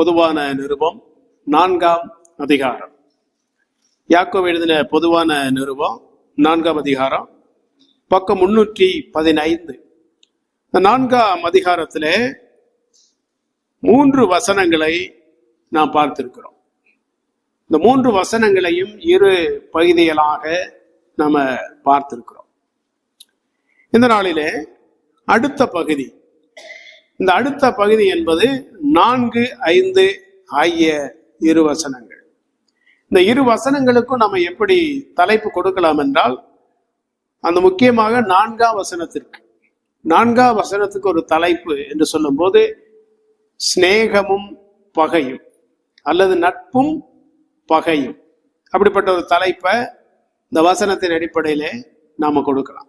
பொதுவான நிருபம் நான்காம் அதிகாரம். யாக்கோ எழுதின பொதுவான நிருபம் நான்காம் அதிகாரம் பக்கம் முன்னூற்றி பதினைந்து. இந்த நான்காம் அதிகாரத்தில் மூன்று வசனங்களை நாம் பார்த்திருக்கிறோம். இந்த மூன்று வசனங்களையும் இரு பகுதிகளாக நாம பார்த்திருக்கிறோம். இந்த நாளிலே அடுத்த பகுதி இந்த அடுத்த பகுதி என்பது நான்கு ஐந்து ஆகிய இரு வசனங்கள். இந்த இரு வசனங்களுக்கும் நம்ம எப்படி தலைப்பு கொடுக்கலாம் என்றால் அந்த முக்கியமாக நான்காம் வசனத்திற்கு. நான்காம் வசனத்துக்கு ஒரு தலைப்பு என்று சொல்லும்போது சிநேகமும் பகையும் அல்லது நட்பும் பகையும். அப்படிப்பட்ட ஒரு தலைப்பை இந்த வசனத்தின் அடிப்படையிலே நாம கொடுக்கலாம்.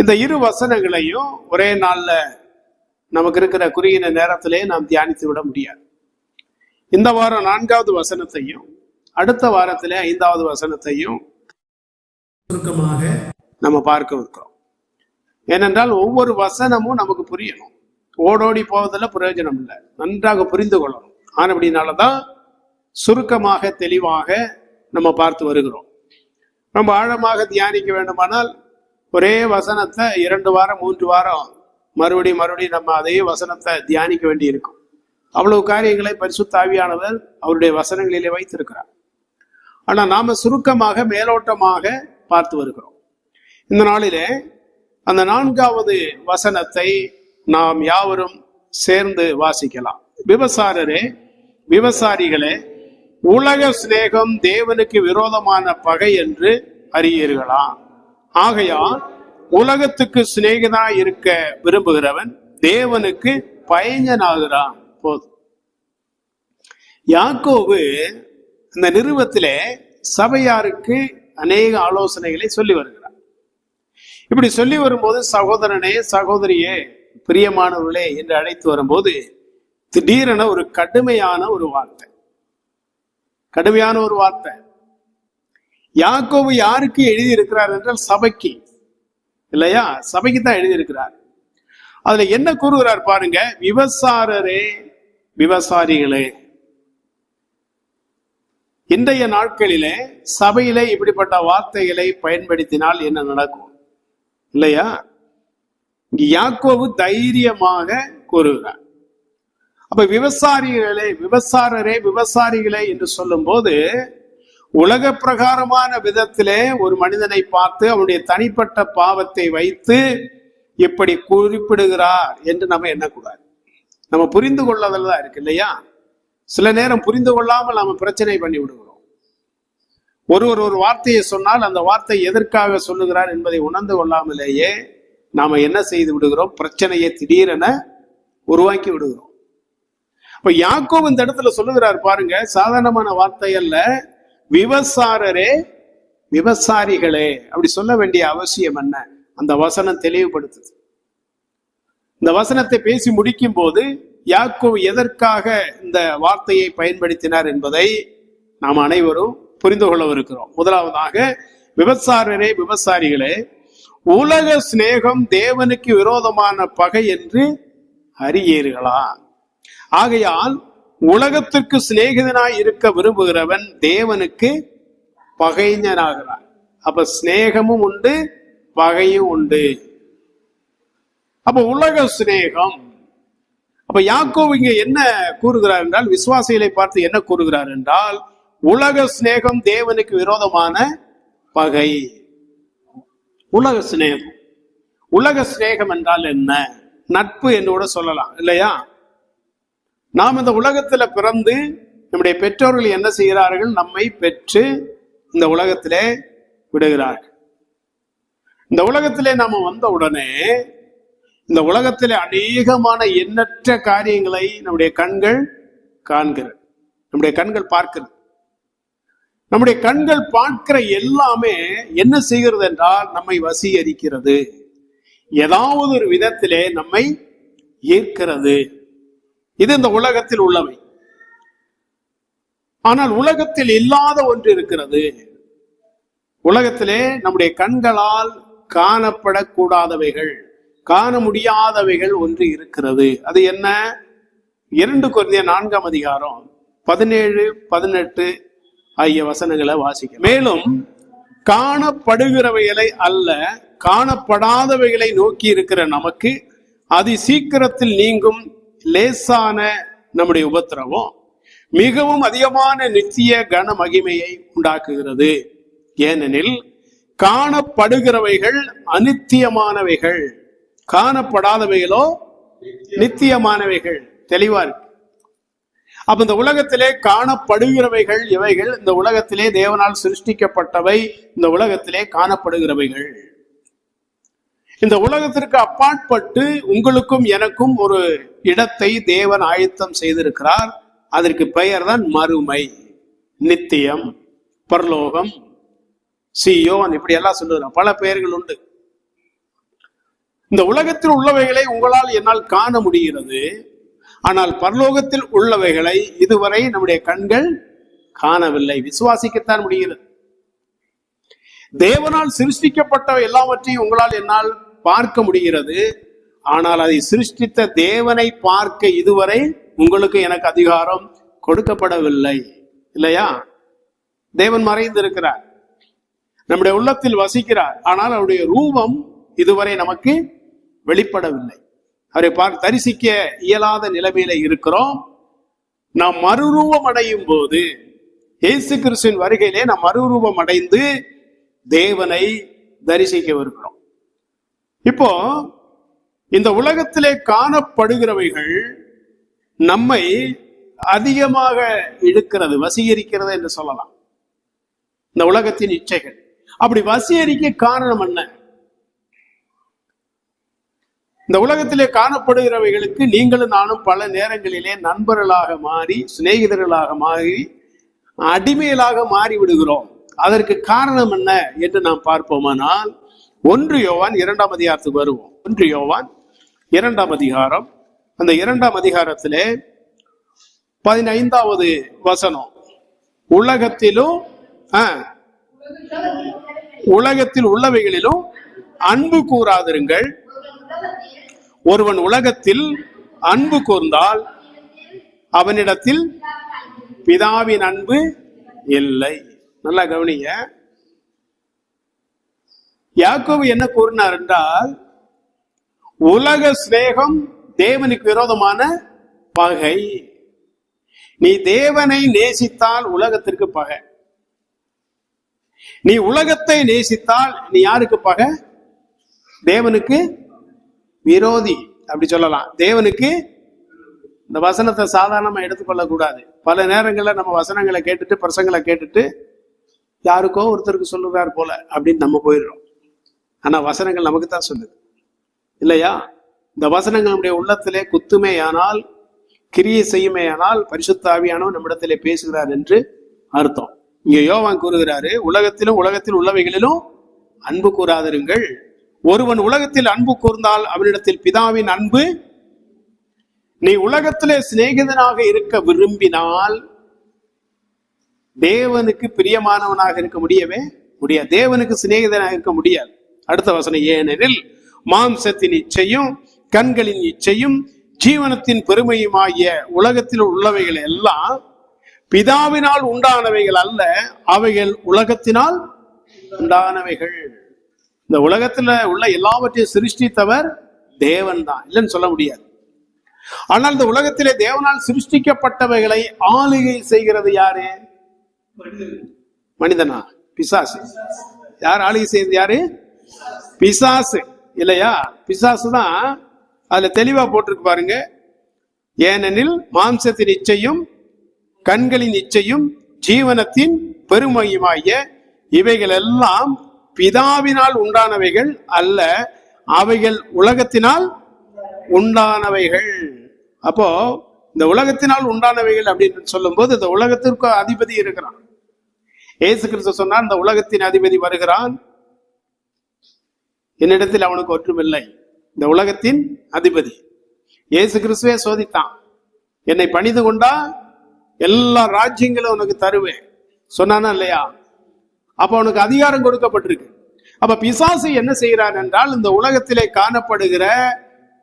இந்த இரு வசனங்களையும் ஒரே நாள்ல நமக்கு இருக்கிற குறுகின நேரத்திலே நாம் தியானித்து விட முடியாது. இந்த வாரம் நான்காவது வசனத்தையும் அடுத்த வாரத்திலே ஐந்தாவது வசனத்தையும் சுருக்கமாக நம்ம பார்க்க இருக்கிறோம். ஏனென்றால் ஒவ்வொரு வசனமும் நமக்கு புரியணும். ஓடோடி போவதில் பிரயோஜனம் இல்லை. நன்றாக புரிந்து கொள்ளணும். ஆனபடினாலதான் சுருக்கமாக தெளிவாக நம்ம பார்த்து வருகிறோம். ரொம்ப ஆழமாக தியானிக்க வேண்டுமானால் ஒரே வசனத்தை இரண்டு வாரம் மூன்று வாரம் மறுபடியும் மறுபடியும் நம்ம அதே வசனத்தை தியானிக்க வேண்டி இருக்கும் அவ்வளவு காரியங்களை பரிசுத்த தாவியானவர் அவருடைய வசனங்களிலே வைத்திருக்கிறார். ஆனால் நாம சுருக்கமாக மேலோட்டமாக பார்த்து வருகிறோம். இந்த நாளிலே அந்த நான்காவது வசனத்தை நாம் யாவரும் சேர்ந்து வாசிக்கலாம். விவசாரரே விவசாரிகளே உலக சிநேகம் தேவனுக்கு விரோதமான பகை என்று அறியீர்களா? ஆகையால் உலகத்துக்கு சிநேகிதா இருக்க விரும்புகிறவன் தேவனுக்கு பயஞ்சனாகிறான் போதும். யாக்கோவு இந்த நிறுவத்திலே சபையாருக்கு அநேக ஆலோசனைகளை சொல்லி வருகிறார். இப்படி சொல்லி வரும்போது சகோதரனே சகோதரியே பிரியமானவர்களே என்று அழைத்து வரும்போது திடீரென ஒரு கடுமையான ஒரு வார்த்தை. கடுமையான ஒரு வார்த்தை. யாக்கோவு யாருக்கு எழுதி இருக்கிறார் என்றால் சபைக்கு. இல்லையா? சபைக்கு தான் எழுதியிருக்கிறார். அதுல என்ன கூறுகிறார் பாருங்க விவசாரரே விவசாரிகளே. இன்றைய நாட்களிலே சபையிலே இப்படிப்பட்ட வார்த்தைகளை பயன்படுத்தினால் என்ன நடக்கும்? இல்லையா? இங்க யாக்கோவு தைரியமாக கூறுகிறார். அப்ப விவசாரிகளே விவசாரரே விவசாரிகளே என்று சொல்லும்போது உலக பிரகாரமான விதத்திலே ஒரு மனிதனை பார்த்து அவனுடைய தனிப்பட்ட பாவத்தை வைத்து இப்படி குறிப்பிடுகிறார் என்று நம்ம எண்ணக்கூடாது. நம்ம புரிந்து கொள்ளதில் தான் இருக்கு இல்லையா? சில நேரம் புரிந்து கொள்ளாமல் நாம பிரச்சனை பண்ணி விடுகிறோம். ஒருவர் ஒரு வார்த்தையை சொன்னால் அந்த வார்த்தை எதற்காக சொல்லுகிறார் என்பதை உணர்ந்து கொள்ளாமலேயே நாம என்ன செய்து விடுகிறோம்? பிரச்சனையை திடீரென உருவாக்கி விடுகிறோம். இப்ப யாக்கோ இந்த இடத்துல சொல்லுகிறார் பாருங்க சாதாரணமான வார்த்தை அல்ல. விவசாரரே விவசாரிகளே அப்படி சொல்ல வேண்டிய அவசியம் என்ன? அந்த வசனம் தெளிவுபடுத்துது. இந்த வசனத்தை பேசி முடிக்கும் போது யாக்கோ எதற்காக இந்த வார்த்தையை பயன்படுத்தினார் என்பதை நாம் அனைவரும் புரிந்து கொள்ளவிருக்கிறோம் முதலாவதாக விவசாரரே விவசாரிகளே உலக சிநேகம் தேவனுக்கு விரோதமான பகை என்று அறியீர்களா? ஆகையால் உலகத்திற்கு சிநேகிதனாய் இருக்க விரும்புகிறவன் தேவனுக்கு பகைஞனாகிறான். அப்ப சிநேகமும் உண்டு பகையும் உண்டு. அப்ப உலக சிநேகம். அப்ப யாக்கோ இங்க என்ன கூறுகிறார் என்றால் விசுவாசிகளை பார்த்து என்ன கூறுகிறார் என்றால் உலக சிநேகம் தேவனுக்கு விரோதமான பகை. உலக சிநேகம். உலக சிநேகம் என்றால் என்ன? நட்பு என்று கூட சொல்லலாம் இல்லையா? நாம் இந்த உலகத்துல பிறந்து நம்முடைய பெற்றோர்கள் என்ன செய்கிறார்கள்? நம்மை பெற்று இந்த உலகத்திலே விடுகிறார்கள். இந்த உலகத்திலே நாம வந்த உடனே இந்த உலகத்திலே அநேகமான எண்ணற்ற காரியங்களை நம்முடைய கண்கள் காண்கிறது. நம்முடைய கண்கள் பார்க்கிறது. நம்முடைய கண்கள் பார்க்கிற எல்லாமே என்ன செய்கிறது என்றால் நம்மை வசீகரிக்கிறது. ஏதாவது ஒரு விதத்திலே நம்மை ஈர்க்கிறது. இது இந்த உலகத்தில் உள்ளவை. ஆனால் உலகத்தில் இல்லாத ஒன்று இருக்கிறது. உலகத்திலே நம்முடைய கண்களால் காணப்படக்கூடாதவைகள் காண முடியாதவைகள் ஒன்று இருக்கிறது. அது என்ன? இரண்டு குறைந்த நான்காம் அதிகாரம் பதினேழு பதினெட்டு ஆகிய வசனங்களை வாசிக்க. மேலும் காணப்படுகிறவைகளை அல்ல காணப்படாதவைகளை நோக்கி இருக்கிற நமக்கு அதி சீக்கிரத்தில் நீங்கும் லேசான நம்முடைய உபத்திரவம் மிகவும் அதிகமான நித்திய கன மகிமையை உண்டாக்குகிறது. ஏனெனில் காணப்படுகிறவைகள் அனித்தியமானவைகள். காணப்படாதவைகளோ நித்தியமானவைகள். தெளிவா இருக்கு. அப்ப இந்த உலகத்திலே காணப்படுகிறவைகள் இவைகள் இந்த உலகத்திலே தேவனால் சிருஷ்டிக்கப்பட்டவை இந்த உலகத்திலே காணப்படுகிறவைகள். இந்த உலகத்திற்கு அப்பாற்பட்டு உங்களுக்கும் எனக்கும் ஒரு இடத்தை தேவன் ஆயத்தம் செய்திருக்கிறார். அதற்கு பெயர் தான் மறுமை நித்தியம் பரலோகம் சியோன் இப்படி எல்லாம் சொல்லுகிறார். பல பெயர்கள் உண்டு. இந்த உலகத்தில் உள்ளவைகளை உங்களால் என்னால் காண முடிகிறது. ஆனால் பரலோகத்தில் உள்ளவைகளை இதுவரை நம்முடைய கண்கள் காணவில்லை. விசுவாசிக்கத்தான் முடிகிறது. தேவனால் சிருஷ்டிக்கப்பட்ட எல்லாவற்றையும் உங்களால் என்னால் பார்க்க முடிகிறது. ஆனால் அதை சிருஷ்டித்த தேவனை பார்க்க இதுவரை உங்களுக்கு எனக்கு அதிகாரம் கொடுக்கப்படவில்லை. இல்லையா? தேவன் மறைந்திருக்கிறார். நம்முடைய உள்ளத்தில் வசிக்கிறார். ஆனால் அவருடைய ரூபம் இதுவரை நமக்கு வெளிப்படவில்லை. அவரை பார்க்க தரிசிக்க இயலாத நிலைமையில இருக்கிறோம். நாம் மறுரூபம் அடையும் போது இயேசு கிறிஸ்துவின் வருகையிலே நாம் மறுரூபம் அடைந்து தேவனை தரிசிக்க இருக்கிறோம். இப்போ இந்த உலகத்திலே காணப்படுகிறவைகள் நம்மை அதிகமாக இழுக்கிறது வசீகரிக்கிறது என்று சொல்லலாம். இந்த உலகத்தின் இச்சைகள். அப்படி வசீகரிக்க காரணம் என்ன? இந்த உலகத்திலே காணப்படுகிறவைகளுக்கு நீங்களும் நானும் பல நேரங்களிலே நண்பர்களாக மாறி சிநேகிதர்களாக மாறி அடிமைகளாக மாறி விடுகிறோம் அதற்கு காரணம் என்ன என்று நாம் பார்ப்போமானால் ஒன்று யோவான் இரண்டாம் அதிகாரத்துக்கு வருவோம். ஒன்று யோவான் இரண்டாம் அதிகாரம். அந்த இரண்டாம் அதிகாரத்திலே பதினைந்தாவது வசனம். உலகத்திலும் உலகத்தில் உள்ளவைகளிலும் அன்பு கூறாதிருங்கள். ஒருவன் உலகத்தில் அன்பு கூர்ந்தால் அவனிடத்தில் பிதாவின் அன்பு இல்லை. நல்லா கவனிங்க. யாக்கோவு என்ன கூறினார் என்றால் உலக சிநேகம் தேவனுக்கு விரோதமான பகை. நீ தேவனை நேசித்தால் உலகத்திற்கு பகை. நீ உலகத்தை நேசித்தால் நீ யாருக்கு பகை? தேவனுக்கு விரோதி அப்படி சொல்லலாம். தேவனுக்கு இந்த வசனத்தை சாதாரணமா எடுத்துக்கொள்ள கூடாது. பல நேரங்களில் நம்ம வசனங்களை கேட்டுட்டு பிரசங்களை கேட்டுட்டு யாருக்கோ ஒருத்தருக்கு சொல்லுறாரு போல அப்படின்னு நம்ம போயிடுறோம். ஆனா வசனங்கள் நமக்கு தான் சொல்லுது. இல்லையா? இந்த வசனங்கள் நம்முடைய உள்ளத்திலே குத்துமேயானால் கிரியை செய்யுமேயானால் பரிசுத்தாவியானவர் நம்மிடத்திலே பேசுகிறார் என்று அர்த்தம். இங்க யோவான் கூறுகிறாரு உலகத்திலும் உலகத்தில் உள்ளவைகளிலும் அன்பு கூறாதிருங்கள். ஒருவன் உலகத்தில் அன்பு கூர்ந்தால் அவனிடத்தில் பிதாவின் அன்பு நீ உலகத்திலே சிநேகிதனாக இருக்க விரும்பினால் தேவனுக்கு பிரியமானவனாக இருக்க முடியவே முடியாது. தேவனுக்கு சிநேகிதனாக இருக்க முடியாது. அடுத்த வசனம் ஏனெனில் மாம்சத்தின் இச்சையும் கண்களின் இச்சையும் ஜீவனத்தின் பெருமையுமாகிய உலகத்தில் உள்ளவைகள் எல்லாம் பிதாவினால் உண்டானவைகள் அல்ல அவைகள் உலகத்தினால் உண்டானவைகள். இந்த உலகத்துல உள்ள எல்லாவற்றையும் சிருஷ்டித்தவர் தேவன் தான் இல்லைன்னு சொல்ல முடியாது. ஆனால் இந்த உலகத்திலே தேவனால் சிருஷ்டிக்கப்பட்டவைகளை ஆளுகை செய்கிறது யாரு? மனிதனா? பிசாசு. யார் ஆளுகை செய்யறது யாரு? பிசாசு. இல்லையா? பிசாசு தான் அதுல தெளிவா போட்டிருக்கு பாருங்க. ஏனெனில் மாம்சத்தின் இச்சையும் கண்களின் இச்சையும் ஜீவனத்தின் பெருமையுமாகிய இவைகள் எல்லாம் பிதாவினால் உண்டானவைகள் அல்ல அவைகள் உலகத்தினால் உண்டானவைகள். அப்போ இந்த உலகத்தினால் உண்டானவைகள் அப்படின்னு சொல்லும்போது இந்த உலகத்திற்கு அதிபதி இருக்கிறான். ஏசு கிறிஸ்து சொன்னால் இந்த உலகத்தின் அதிபதி வருகிறான். என்னிடத்தில் அவனுக்கு ஒற்றுமில்லை இந்த உலகத்தின் அதிபதி. இயேசு கிறிஸ்துவே சோதித்தான். என்னை பணிந்து கொண்டா எல்லா ராஜ்யங்களும் உனக்கு தருவேன். சொன்னானா இல்லையா? அப்ப அவனுக்கு அதிகாரம் கொடுக்கப்பட்டிருக்கு. அப்ப பிசாசு என்ன செய்கிறான் என்றால் இந்த உலகத்திலே காணப்படுகிற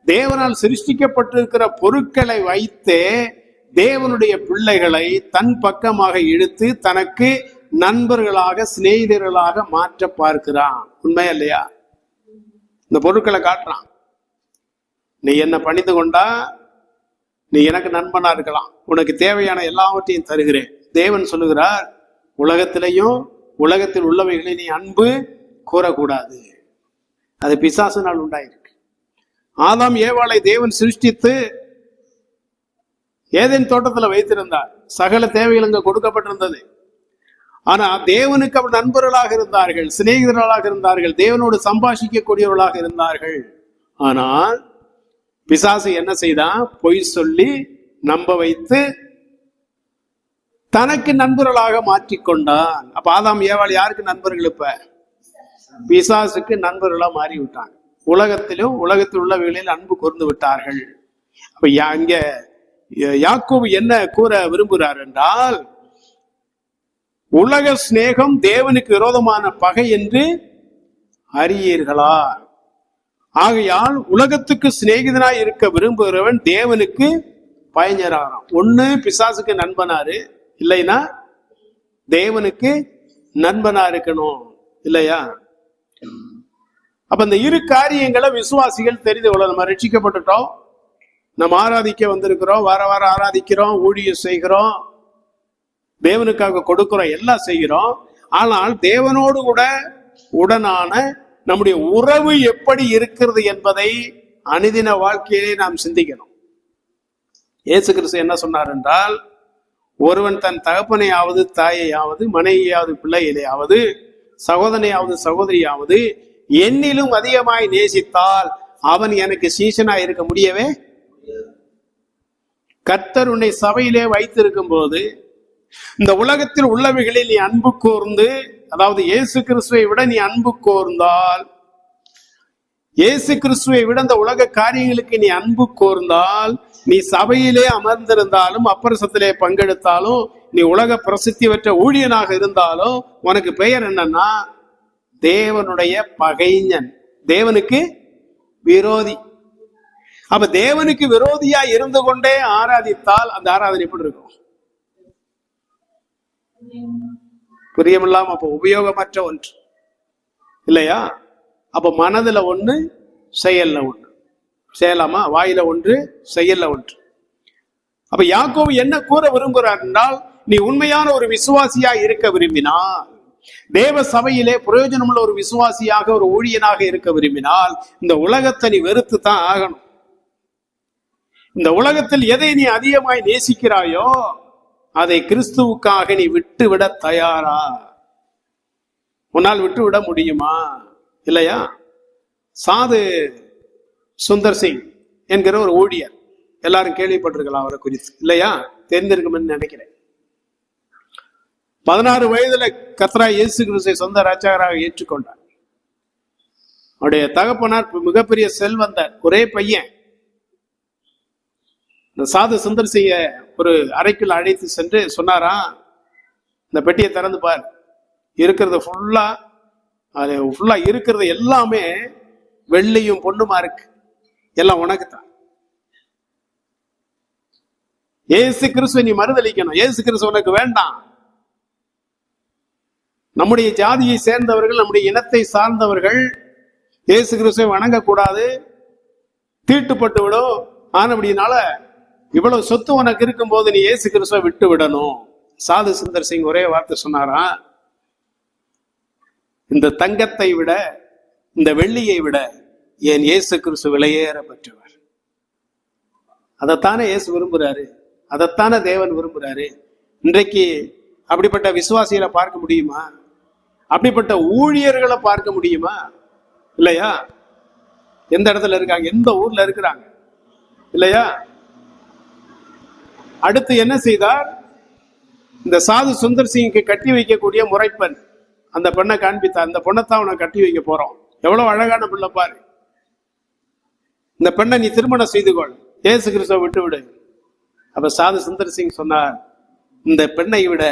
தேவனால் சிருஷ்டிக்கப்பட்டிருக்கிற பொருட்களை வைத்தே தேவனுடைய பிள்ளைகளை தன் பக்கமாக இழுத்து தனக்கு நண்பர்களாக சிநேகிதர்களாக மாற்ற பார்க்கிறான். உண்மையா இல்லையா? இந்த பொருட்களை காட்டுறான். நீ என்ன பணிந்து கொண்டா நீ எனக்கு நண்பனா இருக்கலாம். உனக்கு தேவையான எல்லாவற்றையும் தருகிறேன். தேவன் சொல்லுகிறார் உலகத்திலையும் உலகத்தில் உள்ளவைகளை நீ அன்பு கூறக்கூடாது. அது பிசாசினால் உண்டாயிருக்கு. ஆதாம் ஏவாளை தேவன் சிருஷ்டித்து ஏதேன் தோட்டத்துல வைத்திருந்தார். சகல தேவைகள் அங்க கொடுக்கப்பட்டிருந்தது. ஆனா தேவனுக்கு அவர் நண்பர்களாக இருந்தார்கள் சிநேகிதர்களாக இருந்தார்கள் தேவனோடு சம்பாஷிக்கக்கூடியவர்களாக இருந்தார்கள். ஆனால் பிசாசு என்ன செய்தான் பொய் சொல்லி நம்ப வைத்து தனக்கு நண்பர்களாக மாற்றிக்கொண்டான் அப்ப ஆதாம் ஏவாள் யாருக்கு நண்பர்கள் இப்ப? பிசாசுக்கு நண்பர்களா மாறி விட்டாங்க உலகத்திலும் உலகத்தில் உள்ளவர்களில் அன்பு கூர்ந்து விட்டார்கள். அப்ப யா- யாக்கோபு என்ன கூற விரும்புகிறார் என்றால் உலக சிநேகம் தேவனுக்கு விரோதமான பகை என்று அறியீர்களா? ஆகையால் உலகத்துக்கு சிநேகிதனாய் இருக்க விரும்புகிறவன் தேவனுக்கு பயஞ்சராகிறான் ஒன்று பிசாசுக்கு நண்பனாரு இல்லைன்னா தேவனுக்கு நண்பனா இருக்கணும் இல்லையா? அப்ப இந்த இரு காரியங்களை விசுவாசிகள் தெரிந்து கொள்ள நம்ம ரட்சிக்கப்பட்டுட்டோம். நம்ம ஆராதிக்க வந்திருக்கிறோம் வார வாரம் ஆராதிக்கிறோம் ஊழியம் செய்கிறோம். தேவனுக்காக கொடுக்கிறோம் எல்லாம் செய்கிறோம். ஆனால் தேவனோடு கூட உடனான நம்முடைய உறவு எப்படி இருக்கிறது என்பதை அனுதின வாழ்க்கையிலே நாம் சிந்திக்கணும். இயேசு கிறிஸ்து என்ன சொன்னார் என்றால் ஒருவன் தன் தகப்பனையாவது தாயையாவது மனைவியாவது பிள்ளையிலேயாவது சகோதரனையாவது சகோதரியாவது என்னிலும் அதிகமாய் நேசித்தால் அவன் எனக்கு சீசனாய் இருக்க முடியவே? கர்த்தர் உன்னை சபையிலே வைத்திருக்கும் போது இந்த உலகத்தில் உள்ளவைகளில் நீ அன்பு கூர்ந்து அதாவது இயேசு கிறிஸ்துவை விட நீ அன்பு கோர்ந்தால் இயேசு கிறிஸ்துவை விட இந்த உலக காரியங்களுக்கு நீ அன்பு கோர்ந்தால் நீ சபையிலே அமர்ந்திருந்தாலும் அப்பரசத்திலே பங்கெடுத்தாலும் நீ உலக பிரசித்தி பெற்ற ஊழியனாக இருந்தாலும் உனக்கு பெயர் என்னன்னா தேவனுடைய பகைஞன். தேவனுக்கு விரோதி. அப்ப தேவனுக்கு விரோதியா இருந்து கொண்டே ஆராதித்தால் அந்த ஆராதனை எப்படி இருக்கும்? புரியமில்லாம அப்ப உபயோகமற்ற ஒன்று. இல்லையா? அப்ப மனதுல ஒண்ணு செயல்ல ஒன்று செய்யலாமா? வாயில ஒன்று செயல்ல ஒன்று. அப்ப யாக்கோவு என்ன கூற விரும்புகிறார் என்றால் நீ உண்மையான ஒரு விசுவாசியா இருக்க விரும்பினால் தேவ சபையிலே பிரயோஜனமுள்ள ஒரு விசுவாசியாக ஒரு ஊழியனாக இருக்க விரும்பினால் இந்த உலகத்தை நீ வெறுத்து தான் ஆகணும். இந்த உலகத்தில் எதை நீ அதிகமாய் நேசிக்கிறாயோ அதை கிறிஸ்துவுக்காக நீ விட்டு விட தயாரா? உன்னால் விட்டு விட முடியுமா? இல்லையா? சாது சுந்தர் சிங் என்கிற ஒரு ஊழியர். எல்லாரும் கேள்விப்பட்டிருக்கலாம் அவரை குறித்து. இல்லையா? தெரிந்திருக்கும்னு நினைக்கிறேன். பதினாறு வயதுல கத்ரா இயேசு கிறிஸ்தை சொந்த ராஜாராக ஏற்றுக்கொண்டார். அவருடைய தகப்பனார் மிகப்பெரிய செல்வந்தர் ஒரே பையன். இந்த சாது சுந்தர் சிங்க ஒரு அறைக்குள் அழைத்து சென்று சொன்னாரா இந்த பெட்டியை திறந்து பார். இருக்கிறது ஃபுல்லா அது ஃபுல்லா இருக்கிறது எல்லாமே வெள்ளியும் பொண்ணுமா இருக்கு. எல்லாம் உனக்கு தான். ஏசு கிறிஸ்துவ நீ மறுதளிக்கணும் ஏசு கிறிஸ்து உனக்கு வேண்டாம். நம்முடைய ஜாதியை சேர்ந்தவர்கள் நம்முடைய இனத்தை சார்ந்தவர்கள் இயேசு கிறிஸ்துவை வணங்கக்கூடாது. தீட்டுப்பட்டு விடும் ஆனபடினால இவ்வளவு சொத்து உனக்கு இருக்கும்போது நீ ஏசு கிறிஸ்துவ விட்டு விடணும். சாது சுந்தர் சிங் ஒரே வார்த்தை சொன்னாரா? இந்த தங்கத்தை விட இந்த வெள்ளியை விட என் இயேசு கிறிஸ்து விலையேற பெற்றவர்? அதைத்தானே இயேசு விரும்புறாரு. அதைத்தானே தேவன் விரும்புறாரு. இன்றைக்கு அப்படிப்பட்ட விசுவாசிகளை பார்க்க முடியுமா? அப்படிப்பட்ட ஊழியர்களை பார்க்க முடியுமா? இல்லையா? எந்த இடத்துல இருக்காங்க? எந்த ஊர்ல இருக்கிறாங்க? இல்லையா? அடுத்து என்ன செய்தார்? இந்த சாது சுந்தர் சிங்க்கு கட்டி வைக்கக்கூடிய முறைப்பெண். அந்த பெண்ணை காண்பித்தார். அந்த பொண்ணைத்தான் உனக்கு கட்டி வைக்க போறோம். எவ்வளவு அழகான பிள்ளை பாரு. இந்த பெண்ணை நீ திருமணம் செய்து கொள். ஏசு கிறிஸ்துவை விட்டு விடு. அப்ப சாது சுந்தர் சிங் சொன்னார் இந்த பெண்ணை விட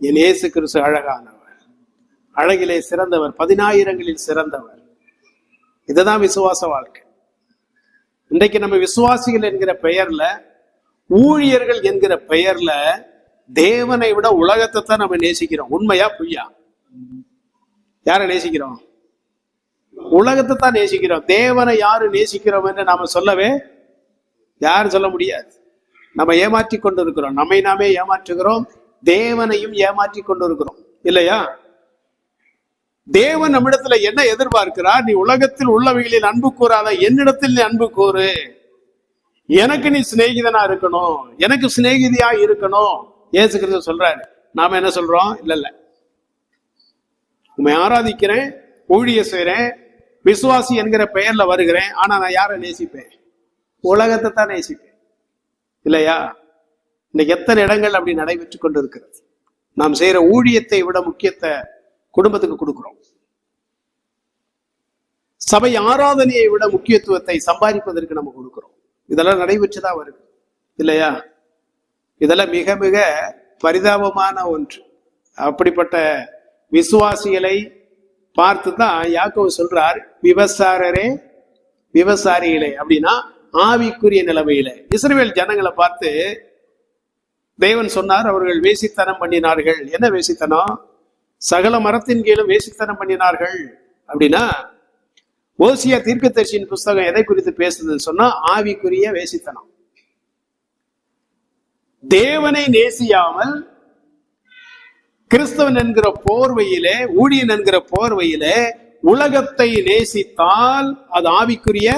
என் ஏசு கிறிஸ்து அழகானவர். அழகிலே சிறந்தவர். பதினாயிரங்களில் சிறந்தவர். இதுதான் விசுவாச வாழ்க்கை. இன்றைக்கு நம்ம விசுவாசிகள் என்கிற பெயர்ல ஊழியர்கள் என்கிற பெயர்ல தேவனை விட உலகத்தை தான் நம்ம நேசிக்கிறோம். உண்மையா பொய்யா? யாரை நேசிக்கிறோம்? உலகத்தை தான் நேசிக்கிறோம். தேவனை யாரு நேசிக்கிறோம் என்று நாம சொல்லவே யாரும் சொல்ல முடியாது. நம்ம ஏமாற்றி கொண்டு இருக்கிறோம் நம்மை நாமே ஏமாற்றுகிறோம். தேவனையும் ஏமாற்றி கொண்டு இருக்கிறோம் இல்லையா? தேவன் நம்மிடத்துல என்ன எதிர்பார்க்கிறார்? நீ உலகத்தில் உள்ளவைகளில் அன்பு கூறாத என்னிடத்தில் நீ அன்பு கூறு. எனக்கு நீ சிநேகிதனா இருக்கணும். எனக்கு சிநேகிதியா இருக்கணும். ஏசு கிறிஸ்து சொல்றாரு. நாம என்ன சொல்றோம்? இல்ல இல்ல. உண்மை ஆராதிக்கிறேன் ஊழிய செய்யறேன் விசுவாசி என்கிற பெயர்ல வருகிறேன். ஆனா நான் யாரை நேசிப்பேன்? உலகத்தை தான் நேசிப்பேன். இல்லையா? இன்னைக்கு எத்தனை இடங்கள் அப்படி நடைபெற்று கொண்டு இருக்கிறது நாம் செய்யற ஊழியத்தை விட முக்கியத்தை குடும்பத்துக்கு கொடுக்கிறோம். சபை ஆராதனையை விட முக்கியத்துவத்தை சம்பாதிப்பதற்கு நம்ம கொடுக்கிறோம். இதெல்லாம் நடைபெற்று தான் வருது இல்லையா? இதெல்லாம் மிக மிக பரிதாபமான ஒன்று. அப்படிப்பட்ட விசுவாசிகளை பார்த்து தான் யாக்கோ சொல்றார் விவசாரரே விவசாரிகளே அப்படின்னா ஆவிக்குரிய நிலைமையில. இஸ்ரேல் ஜனங்களை பார்த்து தேவன் சொன்னார் அவர்கள் வேசித்தனம் பண்ணினார்கள். என்ன வேசித்தனம்? சகல மரத்தின் கீழும் வேசித்தனம் பண்ணினார்கள். அப்படின்னா ஓசியா தீர்க்கதரிசியின் புஸ்தகம் எதை குறித்து பேசுதுன்னு சொன்னா ஆவிக்குரிய வேசித்தனம். தேவனை நேசியாமல் கிறிஸ்தவன் என்கிற போர்வையிலே ஊழியன் என்கிற போர்வையிலே உலகத்தை நேசித்தால் அது ஆவிக்குரிய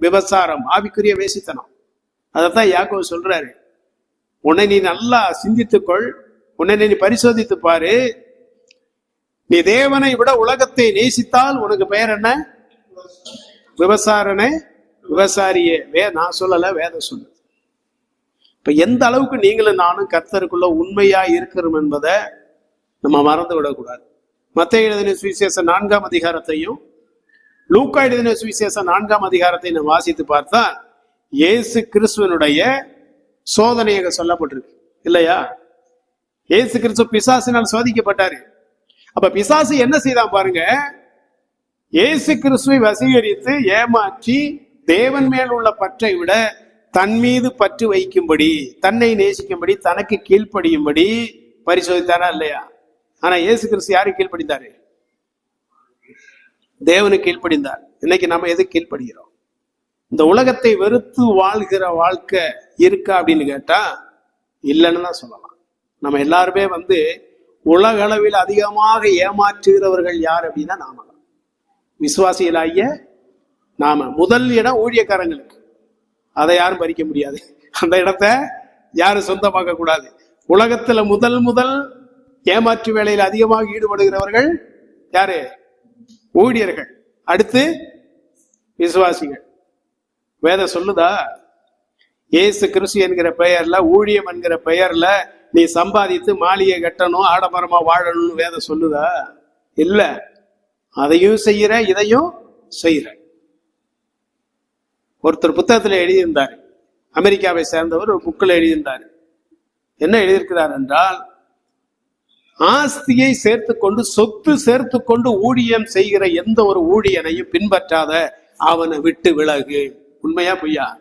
விபசாரம் ஆவிக்குரிய வேசித்தனம். அதைத்தான் யாக்கோ சொல்றாரு. உன்னை நீ நல்லா சிந்தித்துக்கொள் உன்னை நீ பரிசோதித்து பாரு நீ தேவனை விட உலகத்தை நேசித்தால் உனக்கு பெயர் என்ன? விவசாரனே விவசாரியே. வே நான் சொல்லல வேதம் சொல்லு இப்ப எந்த அளவுக்கு நீங்களும் நானும் கர்த்தருக்குள்ள உண்மையா இருக்கிறோம் என்பதை நம்ம மறந்து விடக்கூடாது. மத்திய எழுதின சுவிசேஷ நான்காம் அதிகாரத்தையும் லூக்கா எழுதின சுவிசேஷ நான்காம் அதிகாரத்தை நான் வாசித்து பார்த்தா இயேசு கிறிஸ்துவனுடைய சோதனையாக சொல்லப்பட்டிருக்கு. இல்லையா? இயேசு கிறிஸ்து பிசாசினால் சோதிக்கப்பட்டாரு. அப்ப பிசாசு என்ன செய்தான் பாருங்க இயேசு கிறிஸ்துவை வசீகரித்து ஏமாற்றி தேவன் மேல் உள்ள பற்றை விட தன் மீது பற்று வைக்கும்படி தன்னை நேசிக்கும்படி தனக்கு கீழ்ப்படியும்படி பரிசோதித்தாரா இல்லையா? ஆனா இயேசு கிறிஸ்து யாரு கீழ்ப்படிந்தாரு? தேவனுக்கு கீழ்ப்படிந்தார். இன்னைக்கு நம்ம எது கீழ்ப்படுகிறோம்? இந்த உலகத்தை வெறுத்து வாழ்கிற வாழ்க்கை இருக்கா அப்படின்னு கேட்டா இல்லைன்னு தான் சொல்லலாம். நம்ம எல்லாருமே வந்து உலக அளவில் அதிகமாக ஏமாற்றுகிறவர்கள் யார் அப்படின்னா நாம விசுவாசிகளாகிய நாம முதல் இடம் ஊழியக்காரங்களுக்கு. அதை யாரும் பறிக்க முடியாது. அந்த இடத்த யாரும் சொந்தமாக்க கூடாது. உலகத்துல முதல் முதல் ஏமாற்று வேலையில் அதிகமாக ஈடுபடுகிறவர்கள் யாரு? ஊழியர்கள். அடுத்து விசுவாசிகள். வேதம் சொல்லுதா? இயேசு கிறிஸ்து என்கிற பெயர்ல ஊழியம் என்கிற பெயர்ல நீ சம்பாதித்து மாளிகை கட்டணும் ஆடம்பரமா வாழணும்னு வேதம் சொல்லுதா? இல்லை. அதையும் செய்யற இதையும் செய்யற. ஒருத்தர் புத்தகத்துல எழுதியிருந்தார். அமெரிக்காவை சேர்ந்தவர் ஒரு புக்கில் எழுதியிருந்தார். என்ன எழுதியிருக்கிறார் என்றால் ஆஸ்தியை சேர்த்து கொண்டு சொத்து சேர்த்து கொண்டு ஊழியம் செய்கிற எந்த ஒரு ஊழியனையும் பின்பற்றாத அவனை விட்டு விலகு. உண்மையா பொய்யா?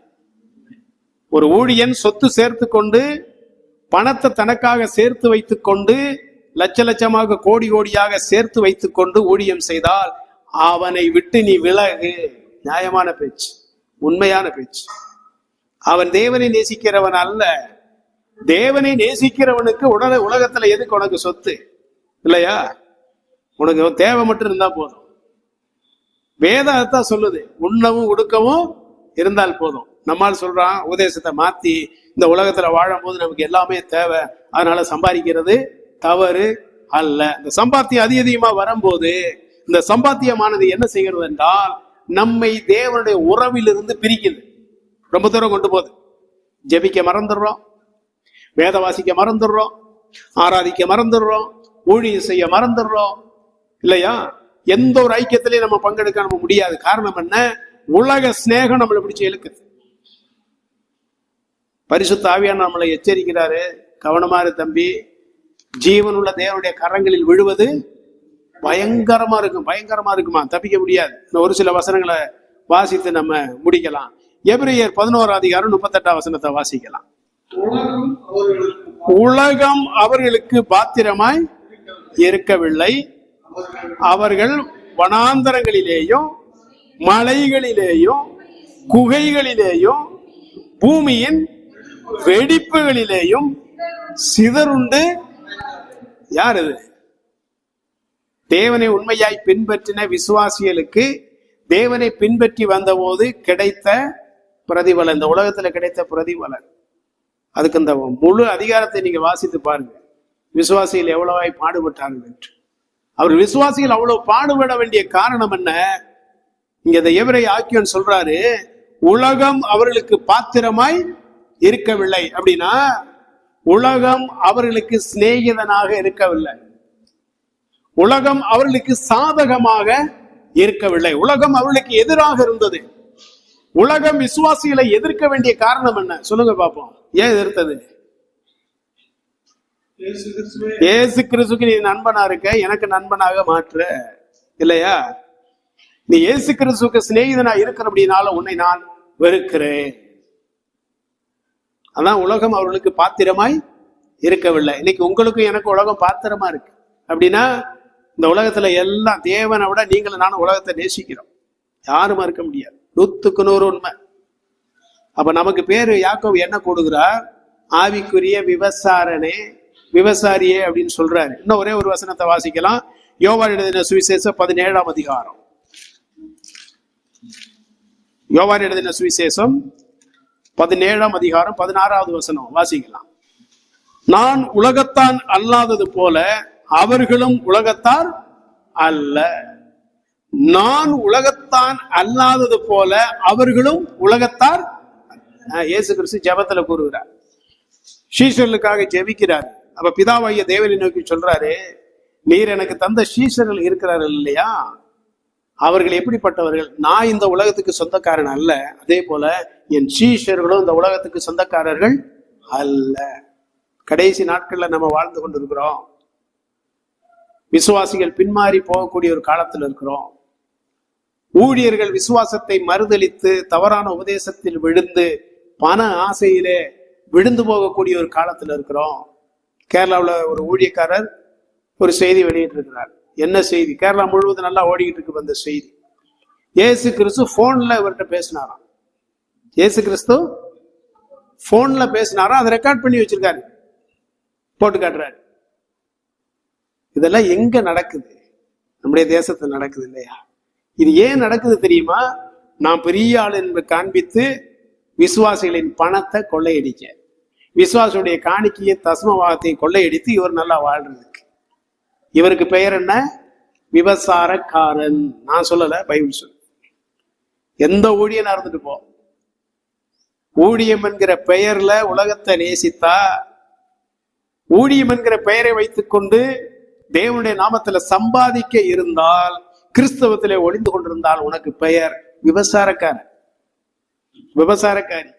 ஒரு ஊழியன் சொத்து சேர்த்து கொண்டு பணத்தை தனக்காக சேர்த்து வைத்துக்கொண்டு லட்ச லட்சமாக கோடி கோடியாக சேர்த்து வைத்துக்கொண்டு ஊழியம் செய்தால் அவனை விட்டு நீ விலகு. நியாயமான பேச்சு. உண்மையான பேச்சு. அவன் தேவனை நேசிக்கிறவன் அல்ல. தேவனை நேசிக்கிறவனுக்கு உடனே உலகத்துல எதுக்கு உனக்கு சொத்து? இல்லையா? உனக்கு தேவை மட்டும் இருந்தா போதும். வேதம் அதான் சொல்லுது. உண்ணவும் உடுக்கவும் இருந்தால் போதும். நம்மால் சொல்றான் உபதேசத்தை மாத்தி இந்த உலகத்துல வாழும்போது நமக்கு எல்லாமே தேவை. அதனால சம்பாதிக்கிறது தவறு அல்ல. இந்த சம்பாத்தியம் அதிக அதிகமா வரும்போது இந்த சம்பாத்தியமானது என்ன செய்கிறது என்றால் நம்மை தேவனுடைய உறவிலிருந்து பிரிக்குது. ரொம்ப தூரம் கொண்டு போகுது. ஜெபிக்க மறந்துடுறோம். வேத வாசிக்க மறந்துடுறோம். ஆராதிக்க மறந்துடுறோம். ஊழியம் செய்ய மறந்துடுறோம். இல்லையா? எந்த ஒரு ஐக்கியத்திலையும் நம்ம பங்கெடுக்க நம்ம முடியாது. காரணம் என்ன? உலக சிநேகம் நம்மளை பிடிச்சி இழுக்குது. பரிசுத்த ஆவியான நம்மளை எச்சரிக்கிறாரு. கவனமா இரு தம்பி. ஜீவனுள்ள தேவனுடைய கரங்களில் விழுவது பயங்கரமா இருக்கும் பயங்கரமா இருக்குமா? தப்பிக்க முடியாது. ஒரு சில வசனங்களை வாசித்து நம்ம முடிக்கலாம். எபிரேயர் பதினோரு அதிகாரம் முப்பத்தெட்டாம் வசனத்தை வாசிக்கலாம். உலகம் அவர்களுக்கு பாத்திரமாய் இருக்கவில்லை. அவர்கள் அவர்கள் வனாந்தரங்களிலேயும் மலைகளிலேயும் குகைகளிலேயும் பூமியின் வெடிப்புகளிலேயும் சிதறுண்டு யார் அது? தேவனை உண்மையாய் பின்பற்றின விசுவாசிகளுக்கு தேவனை பின்பற்றி வந்தபோது கிடைத்த பிரதிபலன். இந்த உலகத்துல கிடைத்த பிரதிபலன். அதுக்கு இந்த முழு அதிகாரத்தை நீங்க வாசித்து பாருங்க. விசுவாசிகள் எவ்வளவாய் பாடுபட்டார்கள் என்று. அவர் விசுவாசிகள் அவ்வளவு பாடுபட வேண்டிய காரணம் என்ன? இங்க இந்த எவரை ஆக்கியோன் சொல்றாரு உலகம் அவர்களுக்கு பாத்திரமாய் இருக்கவில்லை. அப்படின்னா உலகம் அவர்களுக்கு சிநேகிதனாக இருக்கவில்லை. உலகம் அவர்களுக்கு சாதகமாக இருக்கவில்லை. உலகம் அவர்களுக்கு எதிராக இருந்தது. உலகம் விசுவாசிகளை எதிர்க்க வேண்டிய காரணம் என்ன? சொல்லுங்க பாப்போம். ஏன் எதிர்த்தது? ஏசு கிறிஸ்துக்கு நீ நண்பனா இருக்க? எனக்கு நண்பனாக மாற்று. இல்லையா? நீ இயேசு கிறிஸ்துக்கு சிநேகிதனா இருக்கிற அப்படின்னால உன்னை நான் வெறுக்கிறேன். அதான் உலகம் அவர்களுக்கு பாத்திரமாய் இருக்கவில்லை. இன்னைக்கு உங்களுக்கும் எனக்கு உலகம் பாத்திரமா இருக்கு. அப்படின்னா இந்த உலகத்துல எல்லாம் தேவனை விட நீங்களும் நானும் உலகத்தை நேசிக்கிறோம். யாரும் மறுக்க முடியாது. நூத்துக்கு நூறு உண்மை. அப்ப நமக்கு பேரு யாக்கோ என்ன கொடுக்குறா ஆவிக்குரிய விவசாரணே விவசாரியே அப்படின்னு சொல்றாரு. இன்னும் ஒரே ஒரு வசனத்தை வாசிக்கலாம். யோவான் எழுதின சுவிசேஷம் பதினேழாம் அதிகாரம். யோவான் எழுதின சுவிசேஷம் பதினேழாம் அதிகாரம் பதினாறாவது வசனம் வாசிக்கலாம். நான் உலகத்தான் அல்லாதது போல அவர்களும் உலகத்தார் அல்ல. நான் உலகத்தான் அல்லாதது போல அவர்களும் உலகத்தார் இயேசு கிறிஸ்து ஜெபத்துல கூறுகிறார். ஸ்ரீஸ்வரனுக்காக ஜெபிக்கிறார். அப்ப பிதாவாகிய தேவனை நோக்கி சொல்றாரு நீர் எனக்கு தந்த ஸ்ரீஸ்வரர்கள் இருக்கிறார்கள் இல்லையா? அவர்கள் எப்படிப்பட்டவர்கள்? நான் இந்த உலகத்துக்கு சொந்தக்காரன் அல்ல. அதே போல என் சீஷர்களும் இந்த உலகத்துக்கு சொந்தக்காரர்கள் அல்ல. கடைசி நாட்கள்ல நம்ம வாழ்ந்து கொண்டிருக்கிறோம். விசுவாசிகள் பின்மாறி போகக்கூடிய ஒரு காலத்தில் இருக்கிறோம். ஊழியர்கள் விசுவாசத்தை மறுதளித்து தவறான உபதேசத்தில் விழுந்து பண ஆசையிலே விழுந்து போகக்கூடிய ஒரு காலத்தில் இருக்கிறோம். கேரளாவில் ஒரு ஊழியக்காரர் ஒரு செய்தி வெளியிட்டிருக்கிறார். என்ன செய்தி? கேரளா முழுவதும் நல்லா ஓடிக்கிட்டு இருக்கு வந்த செய்தி. ஏசு கிறிஸ்து போன்ல இவர்கிட்ட பேசினாராம். இயேசு கிறிஸ்து போன்ல பேசினாரோ? அதை ரெக்கார்ட் பண்ணி வச்சிருக்காரு. போட்டு காட்டுறாரு. இதெல்லாம் எங்க நடக்குது? நம்முடைய தேசத்துல நடக்குது இல்லையா? இது ஏன் நடக்குது தெரியுமா? நான் பெரிய ஆள் என்று காண்பித்து விசுவாசிகளின் பணத்தை கொள்ளையடிக்க விசுவாசியுடைய காணிக்கையை தசமவாகத்தையும் கொள்ளையடித்து இவர் நல்லா வாழ்றதுக்கு. இவருக்கு பெயர் என்ன? விபசாரக்காரன். நான் சொல்லல பைபிள் சொல்லு. எந்த ஊழியனா இருந்துட்டு போ. ஊழியம் என்கிற பெயர்ல உலகத்தை நேசித்தா ஊழியம் என்கிற பெயரை வைத்துக்கொண்டு தேவனுடைய நாமத்துல சம்பாதிக்க இருந்தால் கிறிஸ்தவத்திலே ஒளிந்து கொண்டிருந்தால் உனக்கு பெயர் விபசாரக்காரன். விபசாரக்காரி.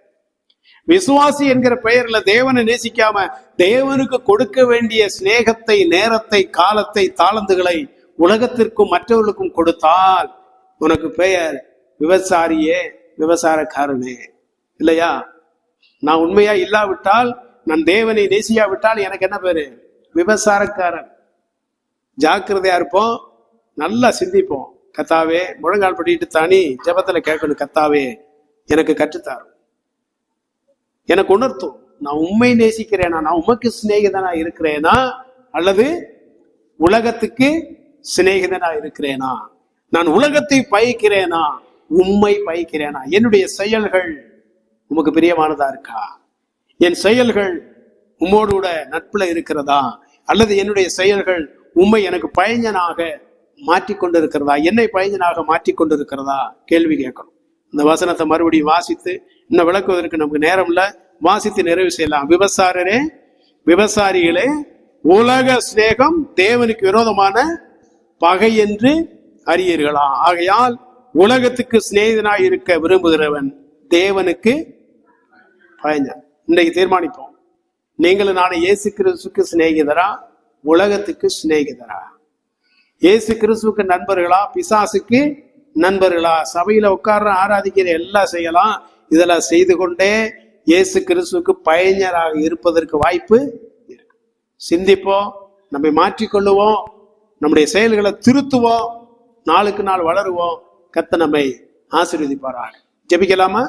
விசுவாசி என்கிற பெயர்ல தேவனை நேசிக்காம தேவனுக்கு கொடுக்க வேண்டிய சிநேகத்தை நேரத்தை காலத்தை தாளந்துகளை உலகத்திற்கும் மற்றவர்களுக்கும் கொடுத்தால் உனக்கு பெயர் விவசாரியே விவசாரக்காரனே இல்லையா? நான் உண்மையா இல்லாவிட்டால் நான் தேவனை நேசியாவிட்டால் எனக்கு என்ன பேரு? விபசாரக்காரன். ஜாக்கிரதையா இருப்போம் நல்லா சிந்திப்போம். கத்தாவே முழங்கால் படிட்டு தானி ஜபத்துல கேட்கணும் கத்தாவே எனக்கு கற்றுத்தாரும். எனக்கு உணர்த்தும். நான் உண்மை நேசிக்கிறேனா? நான் உமக்கு சிநேகிதனா இருக்கிறேனா? அல்லது உலகத்துக்கு சிநேகிதனா இருக்கிறேனா? நான் உலகத்தை பயிக்கிறேனா? உண்மை பயிக்கிறேனா? என்னுடைய செயல்கள் உமக்கு பிரியமானதா இருக்கா? என் செயல்கள் உம்மோடு கூட நட்புல இருக்கிறதா? அல்லது என்னுடைய செயல்கள் உண்மை எனக்கு பயஞ்சனாக மாற்றிக்கொண்டிருக்கிறதா என்னை பயஞ்சனாக மாற்றிக்கொண்டிருக்கிறதா கேள்வி கேட்கணும். இந்த வசனத்தை மறுபடியும் வாசித்து இன்னும் விளக்குவதற்கு நமக்கு நேரம் இல்லை. வாசித்து நிறைவு செய்யலாம். விவசாரரே விவசாரிகளே உலக சிநேகம் தேவனுக்கு விரோதமான பகை என்று அறியீர்களா? ஆகையால் உலகத்துக்கு சிநேகிதனாய் இருக்க விரும்புகிறவன் தேவனுக்கு பயஞ்சன் இன்றைக்கு தீர்மானிப்போம். நீங்களும் நானும் இயேசு கிறிஸ்துக்கு சிநேகிதரா? உலகத்துக்கு சிநேகிதரா? இயேசு கிறிஸ்துவுக்கு நண்பர்களா? பிசாசுக்கு நண்பர்களா? சபையில உட்கார்ற ஆராதிக்கிற எல்லாம் செய்யலாம் இதெல்லாம் செய்து கொண்டே இயேசு கிறிஸ்துவுக்கு பயஞ்சராக இருப்பதற்கு வாய்ப்பு இருக்கு. சிந்திப்போம். நம்மை மாற்றிக்கொள்ளுவோம். நம்முடைய செயல்களை திருத்துவோம். நாளுக்கு நாள் வளருவோம். கத்த நம்மை ஆசீர்வதிப்பாராக. ஜெபிக்கலாமா?